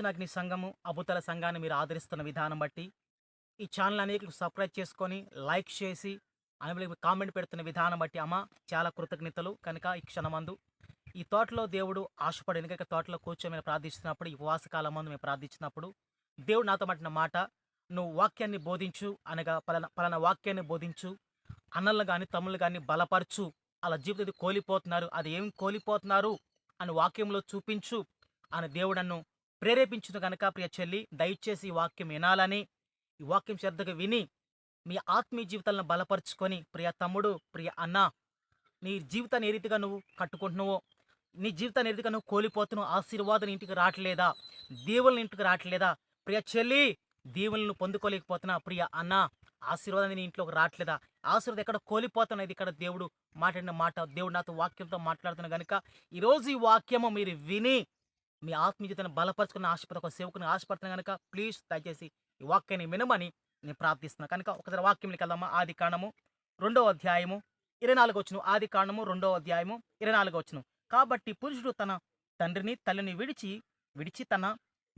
మండుచునాగ్ని సంఘము అబుతల సంఘాన్ని మీరు ఆదరిస్తున్న విధానం బట్టి ఈ ఛానల్ అనేకలు సబ్స్క్రైబ్ చేసుకొని లైక్ చేసి అనేక కామెంట్ పెడుతున్న విధానం బట్టి అమ్మ చాలా కృతజ్ఞతలు. కనుక ఈ క్షణమందు ఈ తోటలో దేవుడు ఆశపడి ఎందుకంటే తోటలో కూర్చొని మేము ప్రార్థిస్తున్నప్పుడు ఈ ఉపవాసకాలం మందు మేము ప్రార్థించినప్పుడు దేవుడు నాతో మాటిన మాట నువ్వు వాక్యాన్ని బోధించు అనగా పలానా పలానా వాక్యాన్ని బోధించు అన్నలు కానీ తమ్ముళ్ళు కానీ బలపరచు అలా జీవితం కోలిపోతున్నారు అది ఏం కోలిపోతున్నారు అని వాక్యంలో చూపించు అని దేవుడు నన్ను ప్రేరేపించిన కనుక ప్రియ చెల్లి. దయచేసి ఈ వాక్యం వినాలని ఈ వాక్యం శ్రద్ధగా విని మీ ఆత్మీయ జీవితాలను బలపరుచుకొని ప్రియ తమ్ముడు ప్రియ అన్న నీ జీవితాన్ని ఏ రీతిగా నువ్వు కట్టుకుంటున్నావో నీ జీవితాన్ని ఏ రీతిగా నువ్వు కోల్పోతున్నావు ఆశీర్వాదం ఇంటికి రావట్లేదా? దేవుళ్ళని ఇంటికి రావట్లేదా? ప్రియ చెల్లి దేవుళ్ళను పొందుకోలేకపోతున్నా ప్రియ అన్న ఆశీర్వాదం నీ ఇంట్లోకి రావట్లేదా? ఆశీర్వాదం ఎక్కడ కోల్పోతున్నది ఇక్కడ దేవుడు మాట్లాడిన మాట. దేవుడు నాతో వాక్యంతో మాట్లాడుతున్న కనుక ఈరోజు ఈ వాక్యము మీరు విని మీ ఆత్మీయతను బలపరుచుకున్న ఆశపడి ఒక సేవకుని ఆశపడుతున్నా కనుక ప్లీజ్ దయచేసి ఈ వాక్యాన్ని వినమని నేను ప్రార్థిస్తున్నాను కనుక ఒకసారి వాక్యంలోకి వెళ్దామా? ఆది కాండము రెండవ అధ్యాయము ఇరవై నాలుగు వచ్చును ఆది కాండము రెండవ అధ్యాయము ఇరవై నాలుగు వచ్చును కాబట్టి పురుషుడు తన తండ్రిని తల్లిని విడిచి విడిచి తన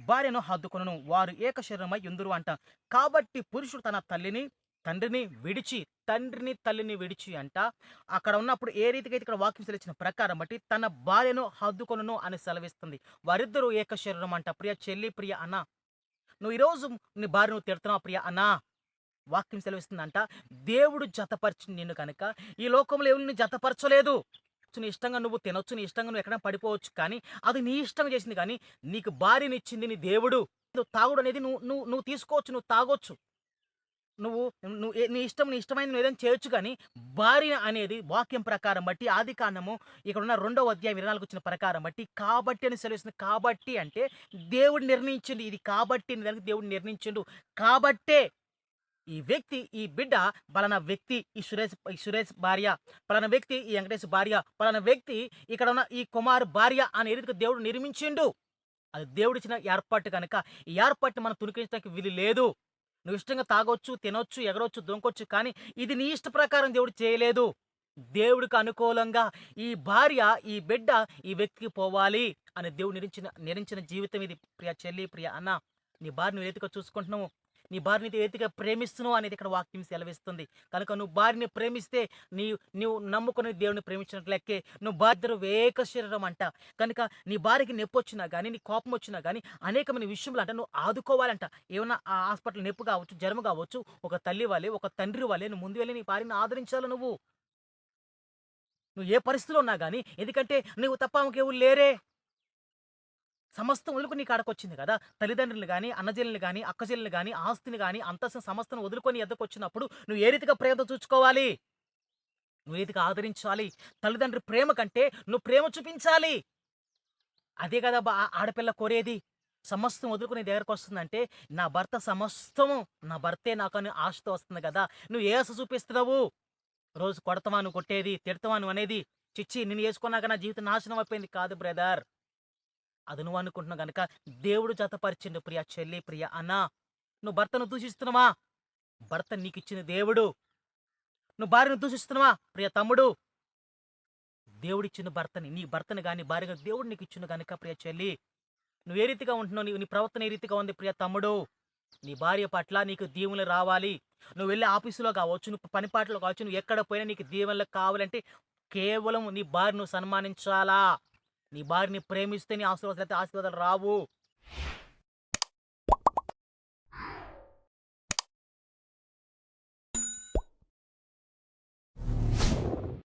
భార్యను హద్దుకొనును వారు ఏక శరీరమై ఎందురు అంట. కాబట్టి పురుషుడు తన తల్లిని తండ్రిని విడిచి తండ్రిని తల్లిని విడిచి అంట. అక్కడ ఉన్నప్పుడు ఏ రీతికైతే అయితే ఇక్కడ వాక్యం సెలిచిన ప్రకారం బట్టి తన భార్యను హద్దుకొనును అని సెలవిస్తుంది. వారిద్దరూ ఏక శరీరం అంట. ప్రియ చెల్లి ప్రియ అన్న. నువ్వు ఈరోజు నీ భార్య నువ్వు తిడుతున్నావు ప్రియ అన్నా. వాక్యం సెలవిస్తుందంట. దేవుడు జతపరిచింది నిన్ను కనుక ఈ లోకంలో ఎవరు జతపరచలేదు. నీ ఇష్టంగా నువ్వు తినొచ్చు నీ ఇష్టంగా నువ్వు ఎక్కడ పడిపోవచ్చు కానీ అది నీ ఇష్టం చేసింది కానీ నీకు భార్యని ఇచ్చింది నీ దేవుడు. నువ్వు తాగుడు అనేది నువ్వు నువ్వు నువ్వు తీసుకోవచ్చు నువ్వు తాగొచ్చు. నువ్వు నువ్వు నీ ఇష్టం నీ ఇష్టమైన నువ్వు ఏదైనా చేయొచ్చు కానీ భార్య అనేది వాక్యం ప్రకారం బట్టి ఆది కాండము ఇక్కడ ఉన్న రెండవ అధ్యాయం ఇరవై నాలుగు వచ్చిన ప్రకారం బట్టి కాబట్టి అని సెలవుస్తుంది. కాబట్టి అంటే దేవుడు నిర్ణయించిండు. ఇది కాబట్టి అని దానికి దేవుడు నిర్ణయించిండు. కాబట్టే ఈ వ్యక్తి ఈ బిడ్డ పలానా వ్యక్తి ఈ సురేష్ ఈ సురేష్ భార్య పలానా వ్యక్తి ఈ వెంకటేష్ భార్య పలానా వ్యక్తి ఇక్కడ ఉన్న ఈ కుమార్ భార్య అనే రీతికి దేవుడు నిర్మించిండు. అది దేవుడిచ్చిన ఏర్పాటు కనుక ఈ ఏర్పాటుని మనం తునికించడానికి వీలు లేదు. నువ్వు ఇష్టంగా తాగొచ్చు తినొచ్చు ఎగరొచ్చు దొంకొచ్చు కానీ ఇది నీ ఇష్ట ప్రకారం దేవుడు చేయలేదు. దేవుడికి అనుకూలంగా ఈ భార్య ఈ బిడ్డ ఈ వ్యక్తికి పోవాలి అని దేవుడు నిరించిన నిరించిన జీవితం ఇది. ప్రియ చెల్లి ప్రియ అన్న నీ భార్య నువ్వు ఏతిగా చూసుకుంటున్నావు? నీ భార్యని ఏతిగా ప్రేమిస్తున్నావు అనేది ఇక్కడ వాక్యం సెలవిస్తుంది. కనుక నువ్వు భార్యని ప్రేమిస్తే నీ నువ్వు నమ్ముకుని దేవుని ప్రేమించినట్లు లెక్కే. నువ్వు భార్య వేక శరీరం అంట. కనుక నీ భార్యకి నొప్పి వచ్చినా కానీ నీ కోపం వచ్చినా కానీ అనేకమైన విషయంలో అంట నువ్వు ఆదుకోవాలంట. ఏమన్నా ఆ హాస్పిటల్ నొప్పి కావచ్చు జ్వరం కావచ్చు ఒక తల్లి వాళ్ళే ఒక తండ్రి వాళ్ళే నువ్వు ముందు వెళ్ళి నీ భార్యని ఆదరించాలి నువ్వు? నువ్వు ఏ పరిస్థితిలో ఉన్నా కానీ ఎందుకంటే నువ్వు తప్ప ఆమెకి ఎవరు లేరే. సమస్తం వదులుకుని నీ కాడకొచ్చింది కదా? తల్లిదండ్రులు కానీ అన్నజల్ని కానీ అక్కజల్ని కానీ ఆస్తిని కానీ అంతస్తు సమస్తను వదులుకొని ఎద్దకొచ్చినప్పుడు నువ్వు ఏ రీతిగా ప్రేమతో చూసుకోవాలి నువ్వు ఏదిగా ఆదరించాలి? తల్లిదండ్రి ప్రేమ కంటే నువ్వు ప్రేమ చూపించాలి. అదే కదా ఆ ఆడపిల్ల కోరేది? సమస్తం వదులుకుని దగ్గరకు వస్తుందంటే నా భర్త సమస్తము నా భర్తే నాకు అని ఆశతో వస్తుంది కదా? నువ్వు ఏ ఆశ చూపిస్తున్నావు? రోజు కొడతావా నువ్వు కొట్టేది? తిడతావా నువ్వు అనేది? చిచ్చి నిన్ను వేసుకున్నాక నా జీవితం నాశనం అయిపోయింది కాదు బ్రదర్. అది నువ్వు అనుకుంటున్నావు గనక దేవుడు జతపరిచిండు ప్రియ చెల్లి ప్రియ అన్న నువ్వు భర్తను దూషిస్తున్నావా? భర్త నీకు ఇచ్చిన దేవుడు. నువ్వు భార్యను దూషిస్తున్నావా? ప్రియ తమ్ముడు. దేవుడిచ్చిన భర్తని నీ భర్తని కానీ భార్యగా దేవుడు నీకు ఇచ్చిన కనుక ప్రియ చెల్లి నువ్వు ఏ రీతిగా ఉంటున్నావు? నీ నీ ప్రవర్తన ఏ రీతిగా ఉంది? ప్రియ తమ్ముడు నీ భార్య పట్ల నీకు దీవులు రావాలి. నువ్వు వెళ్ళి ఆఫీసులో కావచ్చు నువ్వు పనిపాట్లో కావచ్చు నువ్వు ఎక్కడ పోయినా నీకు దీవెనలు కావాలంటే కేవలం నీ భార్యను సన్మానించాలా? నీ భార్యని ప్రేమిస్తే నీ ఆశీర్వాదాలు అయితే ఆశీర్వాదాలు రావు.